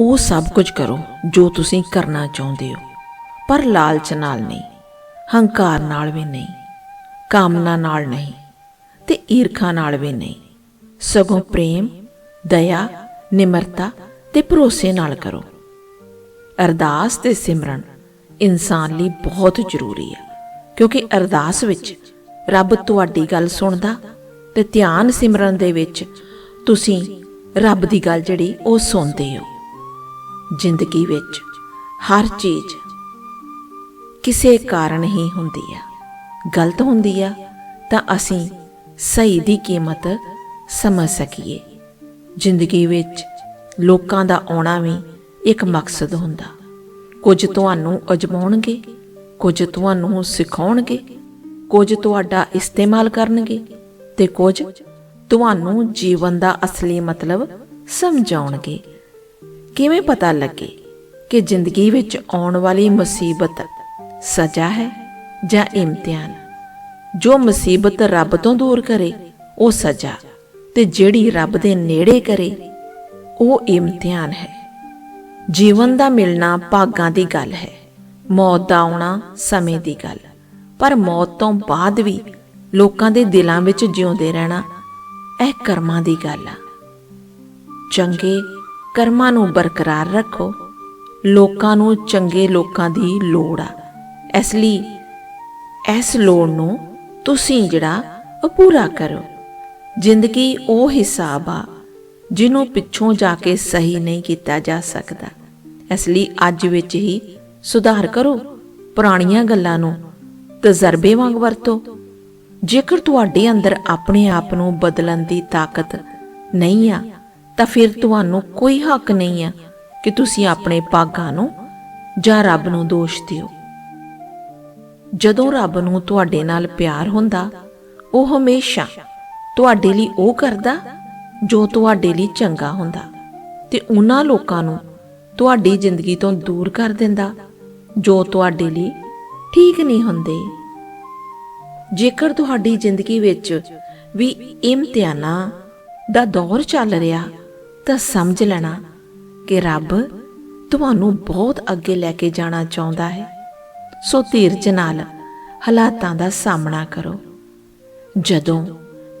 ਉਹ ਸਭ ਕੁਝ ਕਰੋ ਜੋ ਤੁਸੀਂ ਕਰਨਾ ਚਾਹੁੰਦੇ ਹੋ। ਪਰ ਲਾਲਚ ਨਾਲ ਨਹੀਂ, ਹੰਕਾਰ ਨਾਲ ਵੀ ਨਹੀਂ, ਕਾਮਨਾ ਨਾਲ ਨਹੀਂ ਤੇ ਈਰਖਾ ਨਾਲ ਵੀ ਨਹੀਂ। ਸਗੋਂ ਪ੍ਰੇਮ, ਦਇਆ, ਨਿਮਰਤਾ ਤੇ ਭਰੋਸੇ ਨਾਲ ਕਰੋ। ਅਰਦਾਸ ਤੇ ਸਿਮਰਨ ਇਨਸਾਨ ਲਈ ਬਹੁਤ ਜ਼ਰੂਰੀ ਹੈ, ਕਿਉਂਕਿ ਅਰਦਾਸ ਵਿੱਚ ਰੱਬ ਤੁਹਾਡੀ ਗੱਲ ਸੁਣਦਾ ਤੇ ਧਿਆਨ ਸਿਮਰਨ ਦੇ ਵਿੱਚ ਤੁਸੀਂ ਰੱਬ ਦੀ ਗੱਲ ਜਿਹੜੀ ਉਹ ਸੁਣਦੇ ਹੋ। ਜ਼ਿੰਦਗੀ ਵਿੱਚ ਹਰ ਚੀਜ਼ ਕਿਸੇ ਕਾਰਨ ਹੀ ਹੁੰਦੀ ਆ। ਗਲਤ ਹੁੰਦੀ ਆ ਤਾਂ ਅਸੀਂ ਸਹੀ ਦੀ ਕੀਮਤ ਸਮਝ ਸਕੀਏ। ਜ਼ਿੰਦਗੀ ਵਿੱਚ ਲੋਕਾਂ ਦਾ ਆਉਣਾ ਵੀ ਇੱਕ ਮਕਸਦ ਹੁੰਦਾ। ਕੁਝ ਤੁਹਾਨੂੰ ਅਜਮਾਉਣਗੇ, ਕੁਝ ਤੁਹਾਨੂੰ ਸਿਖਾਉਣਗੇ, ਕੁਝ ਤੁਹਾਡਾ ਇਸਤੇਮਾਲ ਕਰਨਗੇ ਤੇ ਕੁਝ ਤੁਹਾਨੂੰ ਜੀਵਨ ਦਾ ਅਸਲੀ ਮਤਲਬ ਸਮਝਾਉਣਗੇ। ਕਿਵੇਂ ਪਤਾ ਲੱਗੇ ਕਿ ਜ਼ਿੰਦਗੀ ਵਿੱਚ ਆਉਣ ਵਾਲੀ ਮੁਸੀਬਤ ਸਜ਼ਾ ਹੈ ਜਾਂ ਇਮਤਿਹਾਨ? ਜੋ ਮੁਸੀਬਤ ਰੱਬ ਤੋਂ ਦੂਰ ਕਰੇ, ਉਹ ਸਜ਼ਾ। ਤੇ ਜਿਹੜੀ ਰੱਬ ਦੇ ਨੇੜੇ ਕਰੇ, ਉਹ ਇਮਤਿਹਾਨ ਹੈ। ਜੀਵਨ ਦਾ ਮਿਲਣਾ ਭਾਗਾਂ ਦੀ ਗੱਲ ਹੈ, ਮੌਤ ਦਾ ਆਉਣਾ ਸਮੇਂ ਦੀ ਗੱਲ। ਪਰ ਮੌਤ ਤੋਂ ਬਾਅਦ ਵੀ ਲੋਕਾਂ ਦੇ ਦਿਲਾਂ ਵਿੱਚ ਜਿਉਂਦੇ ਰਹਿਣਾ, ਇਹ ਕਰਮਾਂ ਦੀ ਗੱਲ ਆ। ਚੰਗੇ ਕਰਮਾਂ ਨੂੰ ਬਰਕਰਾਰ ਰੱਖੋ। ਲੋਕਾਂ ਨੂੰ ਚੰਗੇ ਲੋਕਾਂ ਦੀ ਲੋੜ ਆ। ਇਸ ਲਈ ਇਸ ਲੋੜ ਨੂੰ ਤੁਸੀਂ ਜਿਹੜਾ ਉਹ ਪੂਰਾ ਕਰੋ। ਜ਼ਿੰਦਗੀ ਉਹ ਹਿਸਾਬ ਆ ਜਿਹਨੂੰ ਪਿੱਛੋਂ ਜਾ ਕੇ ਸਹੀ ਨਹੀਂ ਕੀਤਾ ਜਾ ਸਕਦਾ। ਇਸ ਲਈ ਅੱਜ ਵਿੱਚ ਹੀ ਸੁਧਾਰ ਕਰੋ। ਪੁਰਾਣੀਆਂ ਗੱਲਾਂ ਨੂੰ ਤਜਰਬੇ ਵਾਂਗ ਵਰਤੋ। ਜੇਕਰ ਤੁਹਾਡੇ ਅੰਦਰ ਆਪਣੇ ਆਪ ਨੂੰ ਬਦਲਣ ਦੀ ਤਾਕਤ ਨਹੀਂ ਆ ਤਾਂ ਫਿਰ ਤੁਹਾਨੂੰ ਕੋਈ ਹੱਕ ਨਹੀਂ ਆ ਕਿ ਤੁਸੀਂ ਆਪਣੇ ਭਾਗਾਂ ਨੂੰ ਜਾਂ ਰੱਬ ਨੂੰ ਦੋਸ਼ ਦਿਓ। ਜਦੋਂ ਰੱਬ ਨੂੰ ਤੁਹਾਡੇ ਨਾਲ ਪਿਆਰ ਹੁੰਦਾ, ਉਹ ਹਮੇਸ਼ਾ ਤੁਹਾਡੇ ਲਈ ਉਹ ਕਰਦਾ ਜੋ ਤੁਹਾਡੇ ਲਈ ਚੰਗਾ ਹੁੰਦਾ ਤੇ ਉਹਨਾਂ ਲੋਕਾਂ ਨੂੰ ਤੁਹਾਡੀ ਜ਼ਿੰਦਗੀ ਤੋਂ ਦੂਰ ਕਰ ਦਿੰਦਾ ਜੋ ਤੁਹਾਡੇ ਲਈ ਠੀਕ ਨਹੀਂ ਹੁੰਦੇ। ਜੇਕਰ ਤੁਹਾਡੀ ਜ਼ਿੰਦਗੀ ਵਿੱਚ ਵੀ ਇਮਤਿਹਾਨਾਂ ਦਾ ਦੌਰ ਚੱਲ ਰਿਹਾ ਤਾਂ ਸਮਝ ਲੈਣਾ ਕਿ ਰੱਬ ਤੁਹਾਨੂੰ ਬਹੁਤ ਅੱਗੇ ਲੈ ਕੇ ਜਾਣਾ ਚਾਹੁੰਦਾ ਹੈ। ਸੋ ਧੀਰਜ ਨਾਲ ਹਾਲਾਤਾਂ ਦਾ ਸਾਹਮਣਾ ਕਰੋ। ਜਦੋਂ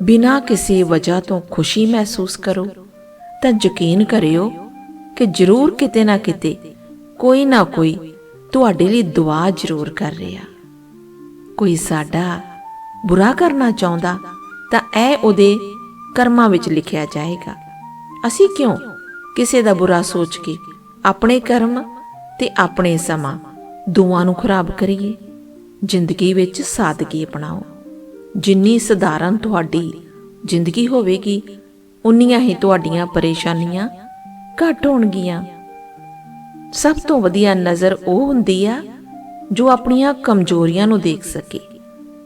ਬਿਨਾਂ ਕਿਸੇ ਵਜ੍ਹਾ ਤੋਂ ਖੁਸ਼ੀ ਮਹਿਸੂਸ ਕਰੋ, ਤਾਂ ਯਕੀਨ ਕਰਿਓ ਕਿ ਜ਼ਰੂਰ ਕਿਤੇ ਨਾ ਕਿਤੇ ਕੋਈ ਨਾ ਕੋਈ ਤੁਹਾਡੇ ਲਈ ਦੁਆ ਜ਼ਰੂਰ ਕਰ ਰਿਹਾ। ਕੋਈ ਸਾਡਾ ਬੁਰਾ ਕਰਨਾ ਚਾਹੁੰਦਾ ਤਾਂ ਇਹ ਉਹਦੇ ਕਰਮਾਂ ਵਿੱਚ ਲਿਖਿਆ ਜਾਏਗਾ। ਅਸੀਂ ਕਿਉਂ ਕਿਸੇ ਦਾ ਬੁਰਾ ਸੋਚ ਕੇ ਆਪਣੇ ਕਰਮ ਤੇ ਆਪਣੇ ਸਮਾਂ ਦੋਵਾਂ ਨੂੰ ਖਰਾਬ ਕਰੀਏ? ਜ਼ਿੰਦਗੀ ਵਿੱਚ ਸਾਦਗੀ ਅਪਣਾਓ। ਜਿੰਨੀ ਸਧਾਰਨ ਤੁਹਾਡੀ ਜ਼ਿੰਦਗੀ ਹੋਵੇਗੀ, ਉਨੀਆਂ ਹੀ ਤੁਹਾਡੀਆਂ ਪਰੇਸ਼ਾਨੀਆਂ ਘੱਟ ਹੋਣਗੀਆਂ। ਸਭ ਤੋਂ ਵਧੀਆ ਨਜ਼ਰ ਉਹ ਹੁੰਦੀ ਆ ਜੋ ਆਪਣੀਆਂ ਕਮਜ਼ੋਰੀਆਂ ਨੂੰ ਦੇਖ ਸਕੇ,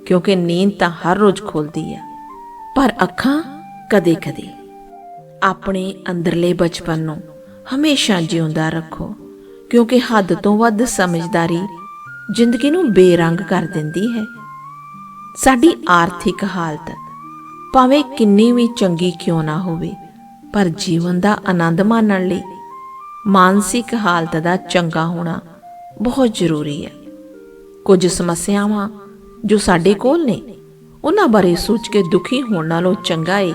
ਕਿਉਂਕਿ ਨੀਂਦ ਤਾਂ ਹਰ ਰੋਜ਼ ਖੁੱਲਦੀ ਆ, ਪਰ ਅੱਖਾਂ ਕਦੇ-ਕਦੇ। ਆਪਣੇ ਅੰਦਰਲੇ ਬਚਪਨ ਨੂੰ ਹਮੇਸ਼ਾ ਜਿਉਂਦਾ ਰੱਖੋ, ਕਿਉਂਕਿ ਹੱਦ ਤੋਂ ਵੱਧ ਸਮਝਦਾਰੀ ਜ਼ਿੰਦਗੀ ਨੂੰ ਬੇਰੰਗ ਕਰ ਦਿੰਦੀ ਹੈ। ਸਾਡੀ ਆਰਥਿਕ ਹਾਲਤ ਭਾਵੇਂ ਕਿੰਨੀ ਵੀ ਚੰਗੀ ਕਿਉਂ ਨਾ ਹੋਵੇ, ਪਰ ਜੀਵਨ ਦਾ ਆਨੰਦ ਮਾਣਨ ਲਈ ਮਾਨਸਿਕ ਹਾਲਤ ਦਾ ਚੰਗਾ ਹੋਣਾ ਬਹੁਤ ਜ਼ਰੂਰੀ ਹੈ। ਕੁਝ ਸਮੱਸਿਆਵਾਂ ਜੋ ਸਾਡੇ ਕੋਲ ਨੇ, ਉਹਨਾਂ ਬਾਰੇ ਸੋਚ ਕੇ ਦੁਖੀ ਹੋਣ ਨਾਲੋਂ ਚੰਗਾ ਏ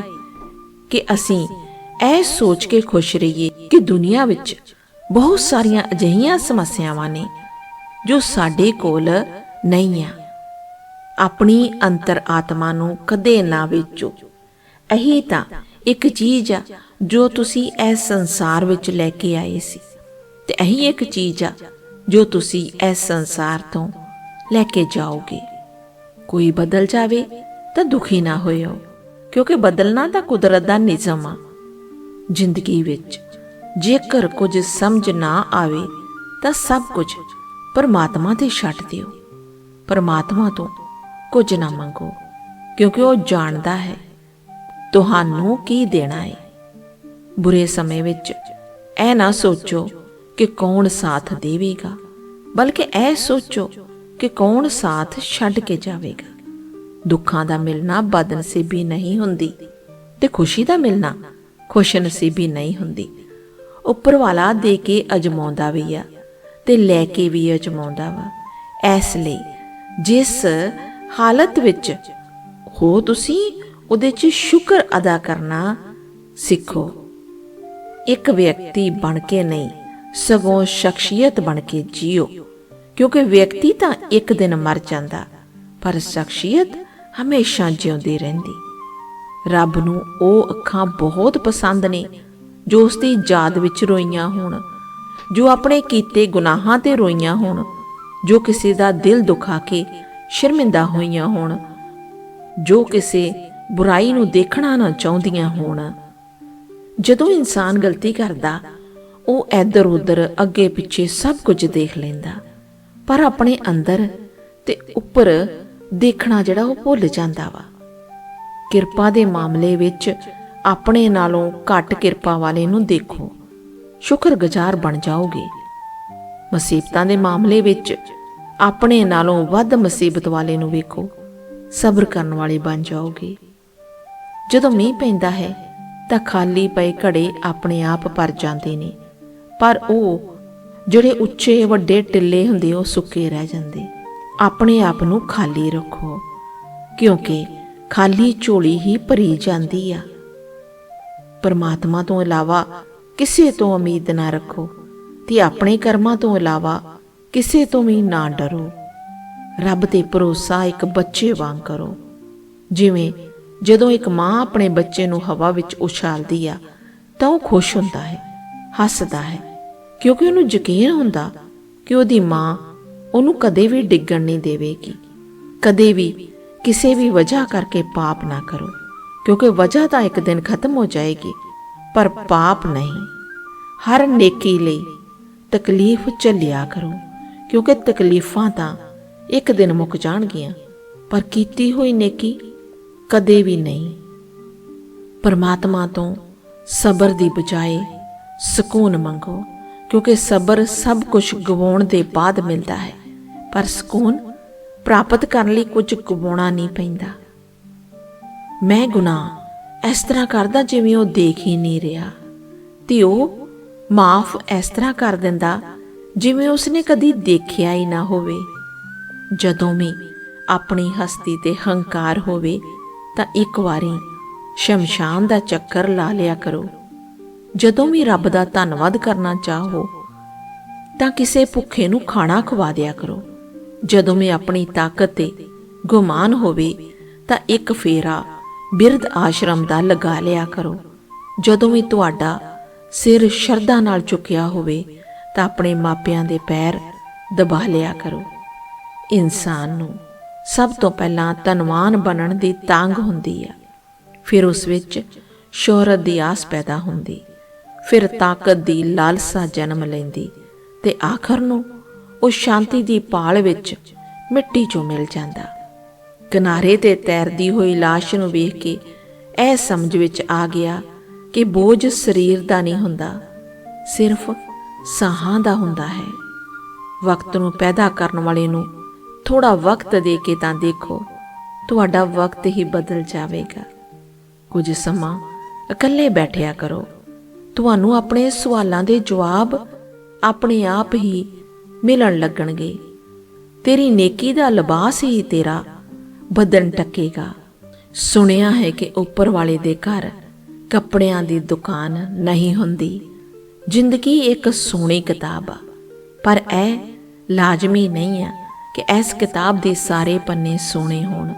ਕਿ ਅਸੀਂ ਇਹ ਸੋਚ ਕੇ ਖੁਸ਼ ਰਹੀਏ ਕਿ ਦੁਨੀਆ ਵਿੱਚ ਬਹੁਤ ਸਾਰੀਆਂ ਅਜਿਹੀਆਂ ਸਮੱਸਿਆਵਾਂ ਨੇ ਜੋ ਸਾਡੇ ਕੋਲ ਨਹੀਂ ਆ। ਆਪਣੀ ਅੰਤਰ ਆਤਮਾ ਨੂੰ ਕਦੇ ਨਾ ਵੇਚੋ। ਇਹੀ ਤਾਂ ਇੱਕ ਚੀਜ਼ ਆ ਜੋ ਤੁਸੀਂ ਇਸ ਸੰਸਾਰ ਵਿੱਚ ਲੈ ਕੇ ਆਏ ਸੀ ਤੇ ਇਹੀ ਇੱਕ ਚੀਜ਼ ਆ ਜੋ ਤੁਸੀਂ ਇਸ ਸੰਸਾਰ ਤੋਂ ਲੈ ਕੇ ਜਾਓਗੇ। ਕੋਈ ਬਦਲ ਜਾਵੇ ਤਾਂ ਦੁਖੀ ਨਾ ਹੋਇਓ, ਕਿਉਂਕਿ ਬਦਲਣਾ ਤਾਂ ਕੁਦਰਤ ਦਾ ਨਿਯਮ ਆ। ਜ਼ਿੰਦਗੀ ਵਿੱਚ। ਜੇਕਰ ਕੁਝ ਸਮਝ ਨਾ ਆਵੇ, ਤਾਂ ਸਭ ਕੁਝ ਪਰਮਾਤਮਾ ਤੇ ਛੱਡ ਦਿਓ। ਪਰਮਾਤਮਾ ਤੋਂ ਕੁਝ ਨਾ ਮੰਗੋ, ਕਿਉਂਕਿ ਉਹ ਜਾਣਦਾ ਹੈ ਤੁਹਾਨੂੰ ਕੀ ਦੇਣਾ ਹੈ। ਬੁਰੇ ਸਮੇਂ ਵਿੱਚ ਇਹ ਨਾ ਸੋਚੋ ਕਿ ਕੌਣ ਸਾਥ ਦੇਵੇਗਾ, ਬਲਕਿ ਇਹ ਸੋਚੋ ਕਿ ਕੌਣ ਸਾਥ ਛੱਡ ਕੇ ਜਾਵੇਗਾ। ਦੁੱਖਾਂ ਦਾ ਮਿਲਣਾ ਬਦਨਸੀਬੀ ਨਹੀਂ ਹੁੰਦੀ ਤੇ ਖੁਸ਼ੀ ਦਾ ਮਿਲਣਾ ਖੁਸ਼ਨਸੀਬੀ ਨਹੀਂ ਹੁੰਦੀ। ਉੱਪਰ ਵਾਲਾ ਦੇ ਕੇ ਅਜਮਾਉਂਦਾ ਵੀ ਆ ਤੇ ਲੈ ਕੇ ਵੀ ਅਜਮਾਉਂਦਾ ਵਾ। ਇਸ ਲਈ ਜਿਸ ਹਾਲਤ ਵਿੱਚ ਹੋ ਤੁਸੀਂ, ਉਹਦੇ 'ਚ ਸ਼ੁਕਰ ਅਦਾ ਕਰਨਾ ਸਿੱਖੋ। ਇੱਕ ਵਿਅਕਤੀ ਬਣ ਕੇ ਨਹੀਂ, ਸਗੋਂ ਸ਼ਖਸੀਅਤ ਬਣ ਕੇ ਜੀਓ। ਕਿਉਂਕਿ ਵਿਅਕਤੀ ਤਾਂ ਇੱਕ ਦਿਨ ਮਰ ਜਾਂਦਾ, ਪਰ ਸ਼ਖਸੀਅਤ ਹਮੇਸ਼ਾ ਜਿਉਂਦੀ ਰਹਿੰਦੀ। ਰੱਬ ਨੂੰ ਉਹ ਅੱਖਾਂ ਬਹੁਤ ਪਸੰਦ ਨੇ, ਜੋ ਉਸ ਦੀ ਯਾਦ ਵਿੱਚ ਰੋਈਆਂ ਹੋਣ, ਜੋ ਆਪਣੇ ਕੀਤੇ ਗੁਨਾਹਾਂ ਤੇ ਰੋਈਆਂ ਹੋਣ, ਜੋ ਕਿਸੇ ਦਾ ਦਿਲ ਦੁਖਾ ਕੇ ਸ਼ਰਮਿੰਦਾ ਹੋਈਆਂ ਹੋਣ, ਜੋ ਕਿਸੇ ਬੁਰਾਈ ਨੂੰ ਦੇਖਣਾ ਨਾ ਚਾਹੁੰਦੀਆਂ ਹੋਣ। ਜਦੋਂ ਇਨਸਾਨ ਗਲਤੀ ਕਰਦਾ, ਉਹ ਇੱਧਰ ਉੱਧਰ ਅੱਗੇ ਪਿੱਛੇ ਸਭ ਕੁਝ ਦੇਖ ਲੈਂਦਾ, ਪਰ ਆਪਣੇ ਅੰਦਰ ਤੇ ਉੱਪਰ ਦੇਖਣਾ ਜਿਹੜਾ ਉਹ ਭੁੱਲ ਜਾਂਦਾ ਵਾ। ਕਿਰਪਾ ਦੇ ਮਾਮਲੇ ਵਿੱਚ ਆਪਣੇ ਨਾਲੋਂ ਘੱਟ ਕਿਰਪਾ ਵਾਲੇ ਨੂੰ ਦੇਖੋ। ਸ਼ੁਕਰਗੁਜ਼ਾਰ ਬਣ ਜਾਓਗੇ। ਮੁਸੀਬਤਾਂ ਦੇ ਮਾਮਲੇ ਵਿੱਚ ਆਪਣੇ ਨਾਲੋਂ ਵੱਧ ਮੁਸੀਬਤ ਵਾਲੇ ਨੂੰ ਵੇਖੋ। ਸਬਰ ਕਰਨ ਵਾਲੇ ਬਣ ਜਾਓਗੇ। ਜਦੋਂ ਮੀਂਹ ਪੈਂਦਾ ਹੈ ਤਾਂ ਖਾਲੀ ਪਏ ਘੜੇ ਆਪਣੇ ਆਪ ਭਰ ਜਾਂਦੇ ਨੇ, ਪਰ ਉਹ ਜਿਹੜੇ ਉੱਚੇ ਵੱਡੇ ਟਿੱਲੇ ਹੁੰਦੇ ਉਹ ਸੁੱਕੇ ਰਹਿ ਜਾਂਦੇ। ਆਪਣੇ ਆਪ ਨੂੰ ਖਾਲੀ ਰੱਖੋ, ਕਿਉਂਕਿ ਖਾਲੀ ਝੋਲੀ ਹੀ ਭਰੀ ਜਾਂਦੀ ਆ। ਪਰਮਾਤਮਾ ਤੋਂ ਇਲਾਵਾ ਕਿਸੇ ਤੋਂ ਉਮੀਦ ਨਾ ਰੱਖੋ ਤੇ ਆਪਣੇ ਕਰਮਾਂ ਤੋਂ ਇਲਾਵਾ ਕਿਸੇ ਤੋਂ ਵੀ ਨਾ ਡਰੋ। ਰੱਬ ਤੇ ਭਰੋਸਾ ਇੱਕ ਬੱਚੇ ਵਾਂਗ ਕਰੋ। ਜਿਵੇਂ ਜਦੋਂ ਇੱਕ ਮਾਂ ਆਪਣੇ ਬੱਚੇ ਨੂੰ ਹਵਾ ਵਿੱਚ ਉਛਾਲਦੀ ਆ, ਤਾਂ ਉਹ ਖੁਸ਼ ਹੁੰਦਾ ਹੈ, ਹੱਸਦਾ ਹੈ। ਕਿਉਂਕਿ ਉਹਨੂੰ ਯਕੀਨ ਹੁੰਦਾ ਕਿ ਉਹਦੀ ਮਾਂ ਉਹਨੂੰ ਕਦੇ ਵੀ ਡਿੱਗਣ ਨਹੀਂ ਦੇਵੇਗੀ, ਕਦੇ ਵੀ ਕਿਸੇ ਵੀ ਵਜ੍ਹਾ ਕਰਕੇ ਪਾਪ ਨਾ ਕਰੋ, ਕਿਉਂਕਿ ਵਜ੍ਹਾ ਤਾਂ ਇੱਕ ਦਿਨ ਖਤਮ ਹੋ ਜਾਏਗੀ, ਪਰ ਪਾਪ ਨਹੀਂ। ਹਰ ਨੇਕੀ ਲਈ ਤਕਲੀਫ ਝੱਲਿਆ ਕਰੋ, ਕਿਉਂਕਿ ਤਕਲੀਫਾਂ ਤਾਂ ਇੱਕ ਦਿਨ ਮੁੱਕ ਜਾਣਗੀਆਂ, ਪਰ ਕੀਤੀ ਹੋਈ ਨੇਕੀ ਕਦੇ ਵੀ ਨਹੀਂ। ਪਰਮਾਤਮਾ ਤੋਂ ਸਬਰ ਦੀ ਬਜਾਏ ਸਕੂਨ ਮੰਗੋ, ਕਿਉਂਕਿ ਸਬਰ ਸਭ ਕੁਝ ਗਵਾਉਣ ਦੇ ਬਾਅਦ ਮਿਲਦਾ ਹੈ, ਪਰ ਸਕੂਨ ਪ੍ਰਾਪਤ ਕਰਨ ਲਈ ਕੁਝ ਗਵਾਉਣਾ ਨਹੀਂ ਪੈਂਦਾ। ਮੈਂ ਗੁਨਾਹ ਇਸ ਤਰ੍ਹਾਂ ਕਰਦਾ ਜਿਵੇਂ ਉਹ ਦੇਖ ਹੀ ਨਹੀਂ ਰਿਹਾ। ਤੇ ਉਹ ਮਾਫ ਇਸ ਤਰ੍ਹਾਂ ਕਰ ਦਿੰਦਾ ਜਿਵੇਂ ਉਸਨੇ ਕਦੀ ਦੇਖਿਆ ਹੀ ਨਾ ਹੋਵੇ। ਜਦੋਂ ਵੀ ਆਪਣੀ ਹਸਤੀ ਤੇ ਹੰਕਾਰ ਹੋਵੇ ਤਾਂ ਇੱਕ ਵਾਰੀ ਸ਼ਮਸ਼ਾਨ ਦਾ ਚੱਕਰ ਲਾ ਲਿਆ ਕਰੋ। ਜਦੋਂ ਵੀ ਰੱਬ ਦਾ ਧੰਨਵਾਦ ਕਰਨਾ ਚਾਹੋ ਤਾਂ ਕਿਸੇ ਭੁੱਖੇ ਨੂੰ ਖਾਣਾ ਖਵਾ ਦਿਆ ਕਰੋ। ਜਦੋਂ ਵੀ ਆਪਣੀ ਤਾਕਤ ਤੇ ਗੁਮਾਨ ਹੋਵੇ ਤਾਂ ਇੱਕ ਫੇਰਾ ਬਿਰਧ ਆਸ਼ਰਮ ਦਾ ਲਗਾ ਲਿਆ ਕਰੋ। ਜਦੋਂ ਵੀ ਤੁਹਾਡਾ ਸਿਰ ਸ਼ਰਧਾ ਨਾਲ ਝੁਕਿਆ ਹੋਵੇ ਤਾਂ ਆਪਣੇ ਮਾਪਿਆਂ ਦੇ ਪੈਰ ਦਬਾ ਲਿਆ ਕਰੋ। ਇਨਸਾਨ ਨੂੰ ਸਭ ਤੋਂ ਪਹਿਲਾਂ ਧਨਵਾਨ ਬਣਨ ਦੀ ਤਾਂਗ ਹੁੰਦੀ ਆ। ਫਿਰ ਉਸ ਵਿੱਚ ਸ਼ੋਹਰਤ ਦੀ ਆਸ ਪੈਦਾ ਹੁੰਦੀ। ਫਿਰ ਤਾਕਤ ਦੀ ਲਾਲਸਾ ਜਨਮ ਲੈਂਦੀ ਤੇ ਆਖਰ ਨੂੰ ਉਹ ਸ਼ਾਂਤੀ ਦੀ ਪਾਲ ਵਿੱਚ ਮਿੱਟੀ 'ਚੋਂ ਮਿਲ ਜਾਂਦਾ। ਕਿਨਾਰੇ ਤੇ ਤੈਰਦੀ ਹੋਈ ਲਾਸ਼ ਨੂੰ ਵੇਖ ਕੇ ਇਹ ਸਮਝ ਵਿੱਚ ਆ ਗਿਆ ਕਿ ਬੋਝ ਸਰੀਰ ਦਾ ਨਹੀਂ ਹੁੰਦਾ, ਸਿਰਫ ਸਾਹਾਂ ਦਾ ਹੁੰਦਾ ਹੈ। ਵਕਤ ਨੂੰ ਪੈਦਾ ਕਰਨ ਵਾਲੇ ਨੂੰ ਥੋੜਾ ਵਕਤ ਦੇ ਕੇ ਤਾਂ ਦੇਖੋ, ਤੁਹਾਡਾ ਵਕਤ ਹੀ ਬਦਲ ਜਾਵੇਗਾ। ਕੁਝ ਸਮਾਂ ਇਕੱਲੇ ਬੈਠਿਆ ਕਰੋ। ਤੁਹਾਨੂੰ ਆਪਣੇ ਸਵਾਲਾਂ ਦੇ ਜਵਾਬ ਆਪਣੇ ਆਪ ਹੀ ਮਿਲਣ ਲੱਗਣਗੇ। ਤੇਰੀ ਨੇਕੀ ਦਾ ਲਿਬਾਸ ਹੀ ਤੇਰਾ ਬਦਨ ਟੱਕੇਗਾ। ਸੁਣਿਆ ਹੈ ਕਿ ਉੱਪਰ ਵਾਲੇ ਦੇ ਘਰ ਕੱਪੜਿਆਂ ਦੀ ਦੁਕਾਨ ਨਹੀਂ ਹੁੰਦੀ। ਜ਼ਿੰਦਗੀ ਇੱਕ ਸੋਹਣੀ ਕਿਤਾਬ ਆ, ਪਰ ਇਹ ਲਾਜ਼ਮੀ ਨਹੀਂ ਆ ਕਿ ਇਸ ਕਿਤਾਬ ਦੇ ਸਾਰੇ ਪੰਨੇ ਸੋਹਣੇ ਹੋਣ,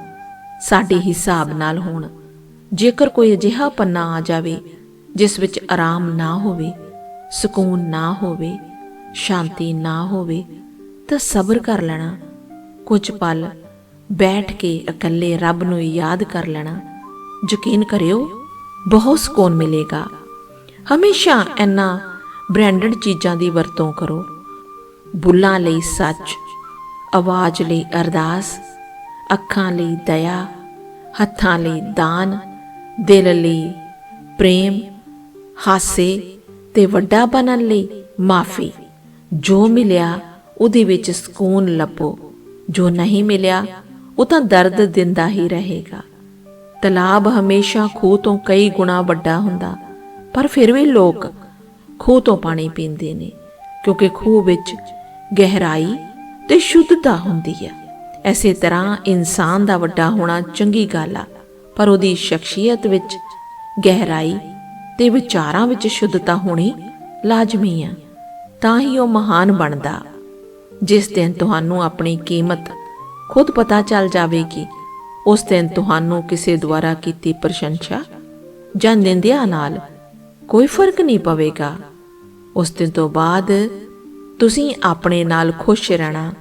ਸਾਡੇ ਹਿਸਾਬ ਨਾਲ ਹੋਣ। ਜੇਕਰ ਕੋਈ ਅਜਿਹਾ ਪੰਨਾ ਆ ਜਾਵੇ, ਜਿਸ ਵਿੱਚ ਆਰਾਮ ਨਾ ਹੋਵੇ, ਸਕੂਨ ਨਾ ਹੋਵੇ ਸ਼ਾਂਤੀ ਨਾ ਹੋਵੇ ਤਾਂ ਸਬਰ ਕਰ ਲੈਣਾ। ਕੁਝ ਪਲ ਬੈਠ ਕੇ ਇਕੱਲੇ ਰੱਬ ਨੂੰ ਯਾਦ ਕਰ ਲੈਣਾ। ਯਕੀਨ ਕਰਿਓ, ਬਹੁਤ ਸਕੂਨ ਮਿਲੇਗਾ। ਹਮੇਸ਼ਾ ਇਹਨਾਂ ਬ੍ਰਾਂਡਡ ਚੀਜ਼ਾਂ ਦੀ ਵਰਤੋਂ ਕਰੋ। ਬੁੱਲਾਂ ਲਈ ਸੱਚ, ਆਵਾਜ਼ ਲਈ ਅਰਦਾਸ, ਅੱਖਾਂ ਲਈ ਦਇਆ, ਹੱਥਾਂ ਲਈ ਦਾਨ, ਦਿਲ ਲਈ ਪ੍ਰੇਮ, ਹਾਸੇ ਤੇ ਵੱਡਾ ਬਣਨ ਲਈ ਮਾਫੀ। ਜੋ ਮਿਲਿਆ ਉਹਦੇ ਵਿੱਚ ਸਕੂਨ ਲੱਭੋ, ਜੋ ਨਹੀਂ ਮਿਲਿਆ, ਉਹ ਤਾਂ ਦਰਦ ਦਿੰਦਾ ਹੀ ਰਹੇਗਾ। ਤਲਾਬ ਹਮੇਸ਼ਾ ਖੂਹ ਤੋਂ ਕਈ ਗੁਣਾ ਵੱਡਾ ਹੁੰਦਾ, ਪਰ ਫਿਰ ਵੀ ਲੋਕ ਖੂਹ ਤੋਂ ਪਾਣੀ ਪੀਂਦੇ ਨੇ, ਕਿਉਂਕਿ ਖੂਹ ਵਿੱਚ ਗਹਿਰਾਈ ਤੇ ਸ਼ੁੱਧਤਾ ਹੁੰਦੀ ਹੈ। ਐਸੇ ਤਰ੍ਹਾਂ ਇਨਸਾਨ ਦਾ ਵੱਡਾ ਹੋਣਾ ਚੰਗੀ ਗੱਲ ਆ, ਪਰ ਉਹਦੀ ਸ਼ਖਸੀਅਤ ਵਿੱਚ ਗਹਿਰਾਈ ਤੇ ਵਿਚਾਰਾਂ ਵਿੱਚ ਸ਼ੁੱਧਤਾ ਹੋਣੀ ਲਾਜ਼ਮੀ ਆ। ਤਾਂ ਹੀ ਉਹ ਮਹਾਨ ਬਣਦਾ। ਜਿਸ ਦਿਨ ਤੁਹਾਨੂੰ ਆਪਣੀ ਕੀਮਤ ਖੁਦ ਪਤਾ ਚੱਲ ਜਾਵੇਗੀ, ਉਸ ਦਿਨ ਤੁਹਾਨੂੰ ਕਿਸੇ ਦੁਆਰਾ ਕੀਤੀ ਪ੍ਰਸ਼ੰਸਾ ਜਾਂ ਨਿੰਦਿਆ ਨਾਲ ਕੋਈ ਫ਼ਰਕ ਨਹੀਂ ਪਵੇਗਾ। ਉਸ ਦਿਨ ਤੋਂ ਬਾਅਦ ਤੁਸੀਂ ਆਪਣੇ ਨਾਲ ਖੁਸ਼ ਰਹਿਣਾ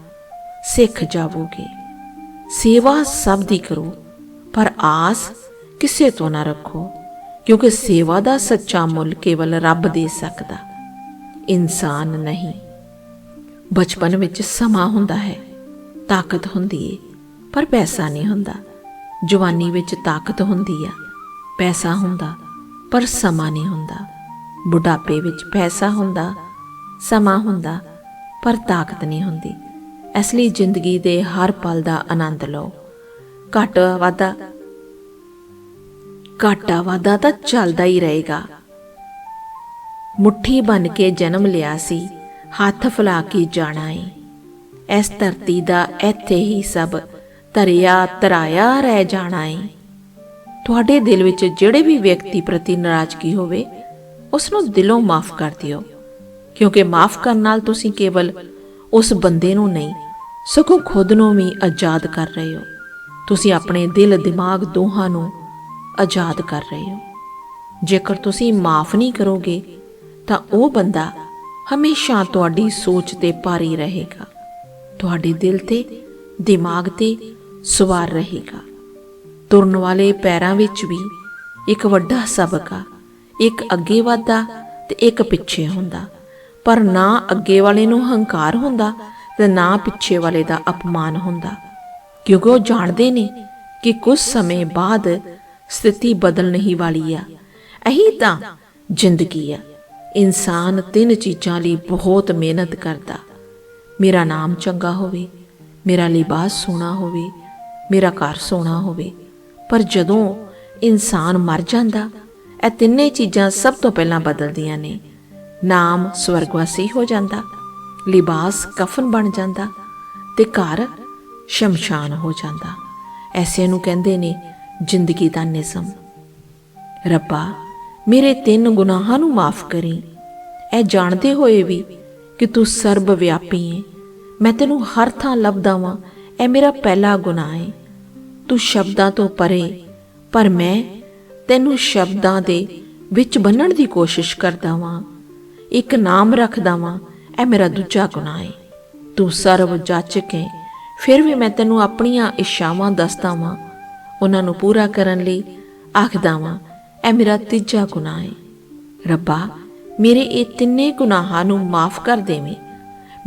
ਸਿੱਖ ਜਾਵੋਗੇ। ਸੇਵਾ ਸਭ ਦੀ ਕਰੋ, ਪਰ ਆਸ ਕਿਸੇ ਤੋਂ ਨਾ ਰੱਖੋ, ਕਿਉਂਕਿ ਸੇਵਾ ਦਾ ਸੱਚਾ ਮੁੱਲ ਕੇਵਲ ਰੱਬ ਦੇ ਸਕਦਾ। ਇਨਸਾਨ ਨਹੀਂ। ਬਚਪਨ ਵਿੱਚ ਸਮਾਂ ਹੁੰਦਾ ਹੈ, ਤਾਕਤ ਹੁੰਦੀ ਏ, ਪਰ ਪੈਸਾ ਨਹੀਂ ਹੁੰਦਾ। ਜਵਾਨੀ ਵਿੱਚ ਤਾਕਤ ਹੁੰਦੀ ਆ, ਪੈਸਾ ਹੁੰਦਾ, ਪਰ ਸਮਾਂ ਨਹੀਂ ਹੁੰਦਾ। ਬੁਢਾਪੇ ਵਿੱਚ ਪੈਸਾ ਹੁੰਦਾ, ਸਮਾਂ ਹੁੰਦਾ, ਪਰ ਤਾਕਤ ਨਹੀਂ ਹੁੰਦੀ। ਇਸ ਲਈ ਜ਼ਿੰਦਗੀ ਦੇ ਹਰ ਪਲ ਦਾ ਆਨੰਦ ਲਓ। ਘੱਟ ਵਾਦਾ ਘਾਟਾ ਵਾਦਾ ਤਾਂ ਚੱਲਦਾ ਹੀ ਰਹੇਗਾ। ਮੁੱਠੀ ਬਨ ਕੇ ਜਨਮ ਲਿਆ ਸੀ, ਹੱਥ ਫਲਾ ਕੇ ਜਾਣਾ ਏ ਇਸ ਧਰਤੀ ਦਾ ਇੱਥੇ ਹੀ ਸਭ ਧਰਿਆ ਤਰਾਇਆ ਰਹਿ ਜਾਣਾ ਏ ਤੁਹਾਡੇ ਦਿਲ ਵਿੱਚ ਜਿਹੜੇ ਵੀ ਵਿਅਕਤੀ ਪ੍ਰਤੀ ਨਾਰਾਜ਼ਗੀ ਹੋਵੇ ਉਸ ਨੂੰ ਦਿਲੋਂ ਮਾਫ ਕਰ ਦਿਓ, ਕਿਉਂਕਿ ਮਾਫ ਕਰਨ ਨਾਲ ਤੁਸੀਂ ਕੇਵਲ ਉਸ ਬੰਦੇ ਨੂੰ ਨਹੀਂ, ਸਗੋਂ ਖੁਦ ਨੂੰ ਵੀ ਆਜ਼ਾਦ ਕਰ ਰਹੇ ਹੋ। ਤੁਸੀਂ ਆਪਣੇ ਦਿਲ ਦਿਮਾਗ ਦੋਹਾਂ ਨੂੰ ਆਜ਼ਾਦ ਕਰ ਰਹੇ ਹੋ। ਜੇਕਰ ਤੁਸੀਂ ਮਾਫ ਨਹੀਂ ਕਰੋਗੇ ਤਾਂ ਉਹ ਬੰਦਾ ਹਮੇਸ਼ਾ ਤੁਹਾਡੀ ਸੋਚ ਤੇ ਭਾਰੀ ਰਹੇਗਾ। ਤੁਹਾਡੇ ਦਿਲ ਤੇ, ਦਿਮਾਗ ਤੇ ਸਵਾਰ ਰਹੇਗਾ। ਤੁਰਨ ਵਾਲੇ ਪੈਰਾਂ ਵਿੱਚ ਵੀ ਇੱਕ ਵੱਡਾ ਸਬਕ ਆ ਇੱਕ ਅੱਗੇ ਵਧਦਾ ਤੇ ਇੱਕ ਪਿੱਛੇ ਹੁੰਦਾ। ਪਰ ਨਾ ਅੱਗੇ ਵਾਲੇ ਨੂੰ ਹੰਕਾਰ ਹੁੰਦਾ ਤੇ ਨਾ ਪਿੱਛੇ ਵਾਲੇ ਦਾ ਅਪਮਾਨ ਹੁੰਦਾ। ਕਿਉਂਕਿ ਉਹ ਜਾਣਦੇ ਨੇ ਕਿ ਕੁਝ ਸਮੇਂ ਬਾਅਦ ਸਥਿਤੀ ਬਦਲ ਨਹੀਂ ਵਾਲੀ ਆ। ਇਹੀ ਤਾਂ ਜ਼ਿੰਦਗੀ ਆ। ਇਨਸਾਨ ਤਿੰਨ ਚੀਜ਼ਾਂ ਲਈ ਬਹੁਤ ਮਿਹਨਤ ਕਰਦਾ। ਮੇਰਾ ਨਾਮ ਚੰਗਾ ਹੋਵੇ, ਮੇਰਾ ਲਿਬਾਸ ਸੋਹਣਾ ਹੋਵੇ, ਮੇਰਾ ਘਰ ਸੋਹਣਾ ਹੋਵੇ। ਪਰ ਜਦੋਂ ਇਨਸਾਨ ਮਰ ਜਾਂਦਾ, ਇਹ ਤਿੰਨੇ ਚੀਜ਼ਾਂ ਸਭ ਤੋਂ ਪਹਿਲਾਂ ਬਦਲਦੀਆਂ ਨੇ। ਨਾਮ ਸਵਰਗਵਾਸੀ ਹੋ ਜਾਂਦਾ, ਲਿਬਾਸ ਕਫਨ ਬਣ ਜਾਂਦਾ ਤੇ ਘਰ ਸ਼ਮਸ਼ਾਨ ਹੋ ਜਾਂਦਾ। ਐਸੇ ਨੂੰ ਕਹਿੰਦੇ ਨੇ ਜ਼ਿੰਦਗੀ ਦਾ ਨਿਜ਼ਮ ਰੱਬਾ ਮੇਰੇ ਤਿੰਨ ਗੁਨਾਹਾਂ ਨੂੰ ਮਾਫ ਕਰੀ। ਇਹ ਜਾਣਦੇ ਹੋਏ ਵੀ ਕਿ ਤੂੰ ਸਰਬ ਵਿਆਪੀ ਹੈ ਮੈਂ ਤੈਨੂੰ ਹਰ ਥਾਂ ਲੱਭਦਾ ਵਾਂ। ਇਹ ਮੇਰਾ ਪਹਿਲਾ ਗੁਨਾਹ ਹੈ ਤੂੰ ਸ਼ਬਦਾਂ ਤੋਂ ਪਰੇ, ਪਰ ਮੈਂ ਤੈਨੂੰ ਸ਼ਬਦਾਂ ਦੇ ਵਿੱਚ ਬੰਨਣ ਦੀ ਕੋਸ਼ਿਸ਼ ਕਰਦਾ ਵਾਂ। ਇੱਕ ਨਾਮ ਰੱਖਦਾ ਵਾਂ। ਇਹ ਮੇਰਾ ਦੂਜਾ ਗੁਨਾਹ ਹੈ ਤੂੰ ਸਰਬ ਜਾਚਕ ਹੈ ਫਿਰ ਵੀ ਮੈਂ ਤੈਨੂੰ ਆਪਣੀਆਂ ਇੱਛਾਵਾਂ ਦੱਸਦਾ ਵਾਂ। ਉਹਨਾਂ ਨੂੰ ਪੂਰਾ ਕਰਨ ਲਈ ਆਖਦਾ ਵਾਂ ਇਹ ਮੇਰਾ ਤੀਜਾ ਗੁਨਾਹ ਹੈ ਰੱਬਾ, ਮੇਰੇ ਇਹ ਤਿੰਨੇ ਗੁਨਾਹਾਂ ਨੂੰ ਮਾਫ ਕਰ ਦੇਵੇਂ।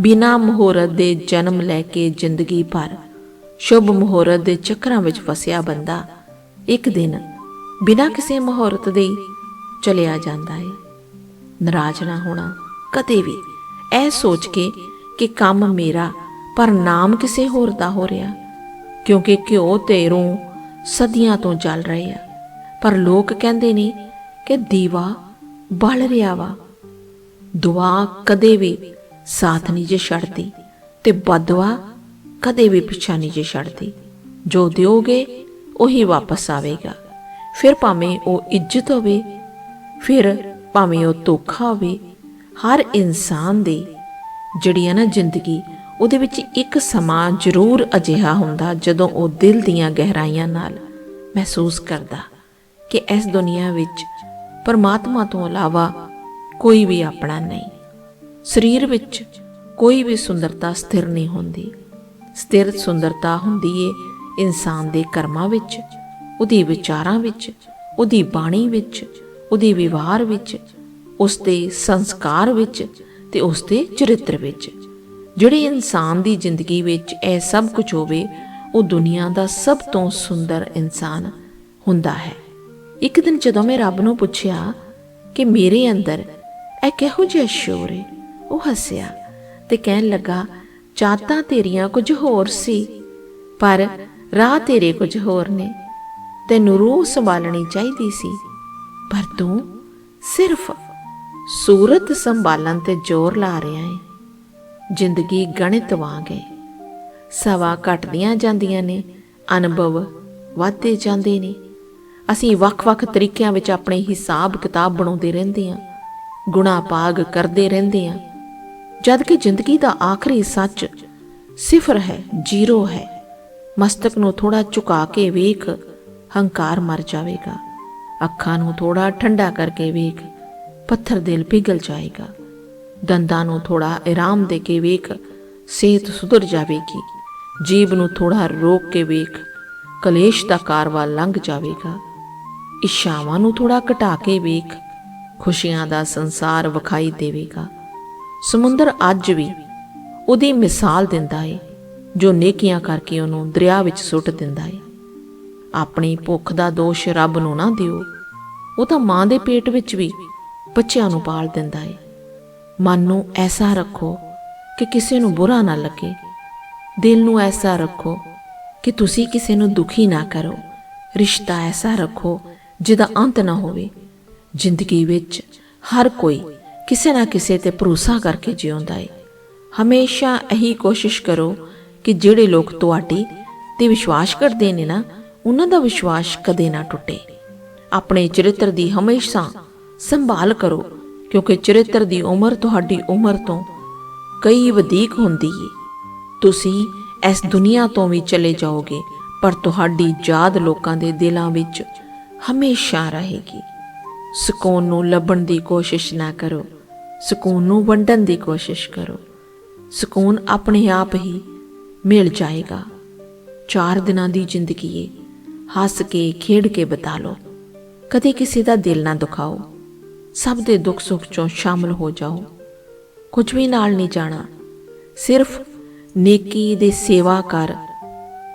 ਬਿਨਾ ਮਹੋਰਤ ਦੇ ਜਨਮ ਲੈ ਕੇ ਜ਼ਿੰਦਗੀ ਭਰ ਸ਼ੁਭ ਮਹੋਰਤ ਦੇ ਚੱਕਰਾਂ ਵਿੱਚ ਫਸਿਆ ਬੰਦਾ ਇੱਕ ਦਿਨ ਬਿਨਾ ਕਿਸੇ ਮਹੋਰਤ ਦੇ ਚਲਿਆ ਜਾਂਦਾ ਹੈ ਨਾਰਾਜ਼ ਨਾ ਹੋਣਾ ਕਦੇ ਵੀ। ਇਹ ਸੋਚ ਕੇ ਕਿ ਕੰਮ ਮੇਰਾ ਪਰ ਨਾਮ ਕਿਸੇ ਹੋਰ ਦਾ ਹੋ ਰਿਹਾ, ਕਿਉਂਕਿ ਘਿਓ ਤੇਰੋਂ ਸਦੀਆਂ ਤੋਂ ਚੱਲ ਰਹੇ ਆ। ਪਰ ਲੋਕ ਕਹਿੰਦੇ ਨੇ ਕਿ ਦੀਵਾ ਬਲ ਰਿਹਾ ਵਾ। ਦੁਆ ਕਦੇ ਵੀ ਸਾਥ ਨਹੀਂ ਜੇ ਛੱਡਦੀ ਤੇ ਬਦਵਾ ਕਦੇ ਵੀ ਪਿੱਛਾ ਨਹੀਂ ਜੇ ਛੱਡਦੀ। ਜੋ ਦਿਓਗੇ, ਉਹੀ ਵਾਪਸ ਆਵੇਗਾ। ਫਿਰ ਭਾਵੇਂ ਉਹ ਇੱਜ਼ਤ ਹੋਵੇ, ਫਿਰ ਭਾਵੇਂ ਉਹ ਧੋਖਾ ਹੋਵੇ, ਹਰ ਇਨਸਾਨ ਦੀ ਜਿਹੜੀ ਹੈ ਨਾ ਜ਼ਿੰਦਗੀ, ਉਹਦੇ ਵਿੱਚ ਇੱਕ ਸਮਾਂ ਜ਼ਰੂਰ ਅਜਿਹਾ ਹੁੰਦਾ ਜਦੋਂ ਉਹ ਦਿਲ ਦੀਆਂ ਗਹਿਰਾਈਆਂ ਨਾਲ ਮਹਿਸੂਸ ਕਰਦਾ। ਕਿ ਇਸ ਦੁਨੀਆ ਵਿੱਚ ਪਰਮਾਤਮਾ ਤੋਂ ਇਲਾਵਾ ਕੋਈ ਵੀ ਆਪਣਾ ਨਹੀਂ। ਸਰੀਰ ਵਿੱਚ ਕੋਈ ਵੀ ਸੁੰਦਰਤਾ ਸਥਿਰ ਨਹੀਂ ਹੁੰਦੀ। ਸਥਿਰ ਸੁੰਦਰਤਾ ਹੁੰਦੀ ਏ ਇਨਸਾਨ ਦੇ ਕਰਮਾਂ ਵਿੱਚ, ਉਹਦੀ ਵਿਚਾਰਾਂ ਵਿੱਚ, ਉਹਦੀ ਬਾਣੀ ਵਿੱਚ, ਉਹਦੇ ਵਿਵਹਾਰ ਵਿੱਚ, ਉਸ ਦੇ ਸੰਸਕਾਰ ਵਿੱਚ ਤੇ ਉਸ ਦੇ ਚਰਿੱਤਰ ਵਿੱਚ। ਜਿਹੜੇ ਇਨਸਾਨ ਦੀ ਜ਼ਿੰਦਗੀ ਵਿੱਚ ਇਹ ਸਭ ਕੁਝ ਹੋਵੇ, ਉਹ ਦੁਨੀਆ ਦਾ ਸਭ ਤੋਂ ਸੁੰਦਰ ਇਨਸਾਨ ਹੁੰਦਾ ਹੈ। ਇੱਕ ਦਿਨ ਜਦੋਂ ਮੈਂ ਰੱਬ ਨੂੰ ਪੁੱਛਿਆ ਕਿ ਮੇਰੇ ਅੰਦਰ ਇਹ ਕਿਹੋ ਜਿਹਾ ਸ਼ੋਰ ਹੈ ਉਹ ਹੱਸਿਆ ਤੇ ਕਹਿਣ ਲੱਗਾ ਚਾਹਤਾਂ ਤੇਰੀਆਂ ਕੁਝ ਹੋਰ ਸੀ, ਪਰ ਰਾਹ ਤੇਰੇ ਕੁਝ ਹੋਰ ਨੇ। ਤੈਨੂੰ ਰੂਹ ਸੰਭਾਲਣੀ ਚਾਹੀਦੀ ਸੀ, ਪਰ ਤੂੰ ਸਿਰਫ ਸੂਰਤ ਸੰਭਾਲਣ ਤੇ ਜ਼ੋਰ ਲਾ ਰਿਹਾ ਹੈ ਜ਼ਿੰਦਗੀ ਗਣਿਤ ਵਾਂਗ ਹੈ ਸਵਾ ਘਟਦੀਆਂ ਜਾਂਦੀਆਂ ਨੇ, ਅਨੁਭਵ ਵੱਧਦੇ ਜਾਂਦੇ ਨੇ। ਅਸੀਂ ਵੱਖ-ਵੱਖ ਤਰੀਕਿਆਂ ਵਿੱਚ ਆਪਣੇ ਹਿਸਾਬ ਕਿਤਾਬ ਬਣਾਉਂਦੇ ਰਹਿੰਦੇ ਹਾਂ ਗੁਣਾ ਭਾਗ ਕਰਦੇ ਰਹਿੰਦੇ ਹਾਂ, ਜਦ ਕਿ ਜ਼ਿੰਦਗੀ ਦਾ ਆਖਰੀ ਸੱਚ ਸਿਫਰ ਹੈ, ਜ਼ੀਰੋ ਹੈ। ਮਸਤਕ ਨੂੰ ਥੋੜਾ ਝੁਕਾ ਕੇ ਵੇਖ, ਹੰਕਾਰ ਮਰ ਜਾਵੇਗਾ। ਅੱਖਾਂ ਨੂੰ ਥੋੜਾ ਠੰਡਾ ਕਰਕੇ ਵੇਖ, ਪੱਥਰ ਦਿਲ ਪਿਘਲ ਜਾਏਗਾ। ਦੰਦਾਂ ਨੂੰ ਥੋੜਾ ਆਰਾਮ ਦੇ ਕੇ ਵੇਖ, ਸਿਹਤ ਸੁਧਰ ਜਾਵੇਗੀ। ਜੀਬ ਨੂੰ ਥੋੜਾ ਰੋਕ ਕੇ ਵੇਖ, ਕਲੇਸ਼ ਦਾ ਕਾਰਵਾ ਲੰਘ ਜਾਵੇਗਾ। ਇੱਛਾਵਾਂ ਨੂੰ ਥੋੜਾ ਘਟਾ ਕੇ ਵੇਖ, ਖੁਸ਼ੀਆਂ ਦਾ ਸੰਸਾਰ ਵਿਖਾਈ ਦੇਵੇਗਾ। ਸਮੁੰਦਰ ਅੱਜ ਵੀ ਉਹਦੀ ਮਿਸਾਲ ਦਿੰਦਾ ਏ, ਜੋ ਨੇਕੀਆਂ ਕਰਕੇ ਉਹਨੂੰ ਦਰਿਆ ਵਿੱਚ ਸੁੱਟ ਦਿੰਦਾ ਏ। ਆਪਣੀ ਭੁੱਖ ਦਾ ਦੋਸ਼ ਰੱਬ ਨੂੰ ਨਾ ਦਿਓ, ਉਹ ਤਾਂ ਮਾਂ ਦੇ ਪੇਟ ਵਿੱਚ ਵੀ ਬੱਚਿਆਂ ਨੂੰ ਪਾਲ ਦਿੰਦਾ ਏ। ਮਨ ਨੂੰ ਐਸਾ ਰੱਖੋ ਕਿ ਕਿਸੇ ਨੂੰ ਬੁਰਾ ਨਾ ਲੱਗੇ। ਦਿਲ ਨੂੰ ਐਸਾ ਰੱਖੋ ਕਿ ਤੁਸੀਂ ਕਿਸੇ ਨੂੰ ਦੁਖੀ ਨਾ ਕਰੋ। ਰਿਸ਼ਤਾ ਐਸਾ ਰੱਖੋ ਜਿਹਦਾ ਅੰਤ ਨਾ ਹੋਵੇ। ਜ਼ਿੰਦਗੀ ਵਿੱਚ ਹਰ ਕੋਈ ਕਿਸੇ ਨਾ ਕਿਸੇ ਤੇ ਭਰੋਸਾ ਕਰਕੇ ਜਿਉਂਦਾ ਹੈ ਹਮੇਸ਼ਾ ਇਹੀ ਕੋਸ਼ਿਸ਼ ਕਰੋ ਕਿ ਜਿਹੜੇ ਲੋਕ ਤੁਹਾਡੀ ਤੇ ਵਿਸ਼ਵਾਸ ਕਰਦੇ ਨੇ ਨਾ, ਉਹਨਾਂ ਦਾ ਵਿਸ਼ਵਾਸ ਕਦੇ ਨਾ ਟੁੱਟੇ। ਆਪਣੇ ਚਰਿੱਤਰ ਦੀ ਹਮੇਸ਼ਾ ਸੰਭਾਲ ਕਰੋ, ਕਿਉਂਕਿ ਚਰਿੱਤਰ ਦੀ ਉਮਰ ਤੁਹਾਡੀ ਉਮਰ ਤੋਂ ਕਈ ਵਧੇਕ ਹੁੰਦੀ ਹੈ ਤੁਸੀਂ ਇਸ ਦੁਨੀਆ ਤੋਂ ਵੀ ਚਲੇ ਜਾਓਗੇ, ਪਰ ਤੁਹਾਡੀ ਯਾਦ ਲੋਕਾਂ ਦੇ ਦਿਲਾਂ ਵਿੱਚ ਹਮੇਸ਼ਾ ਰਹੇਗੀ। ਸਕੂਨ ਨੂੰ ਲੱਭਣ ਦੀ ਕੋਸ਼ਿਸ਼ ਨਾ ਕਰੋ। ਸਕੂਨ ਨੂੰ ਵੰਡਣ ਦੀ ਕੋਸ਼ਿਸ਼ ਕਰੋ। ਸਕੂਨ ਆਪਣੇ ਆਪ ਹੀ ਮਿਲ ਜਾਏਗਾ। ਚਾਰ ਦਿਨਾਂ ਦੀ ਜ਼ਿੰਦਗੀ ਏ ਹੱਸ ਕੇ, ਖੇਡ ਕੇ ਬਿਤਾ ਲਓ। ਕਦੇ ਕਿਸੇ ਦਾ ਦਿਲ ਨਾ ਦੁਖਾਓ। ਸਭ ਦੇ ਦੁੱਖ ਸੁੱਖ ਚੋਂ ਸ਼ਾਮਲ ਹੋ ਜਾਓ। ਕੁਝ ਵੀ ਨਾਲ ਨਹੀਂ ਜਾਣਾ। ਸਿਰਫ ਨੇਕੀ ਦੇ ਸੇਵਾ ਕਰ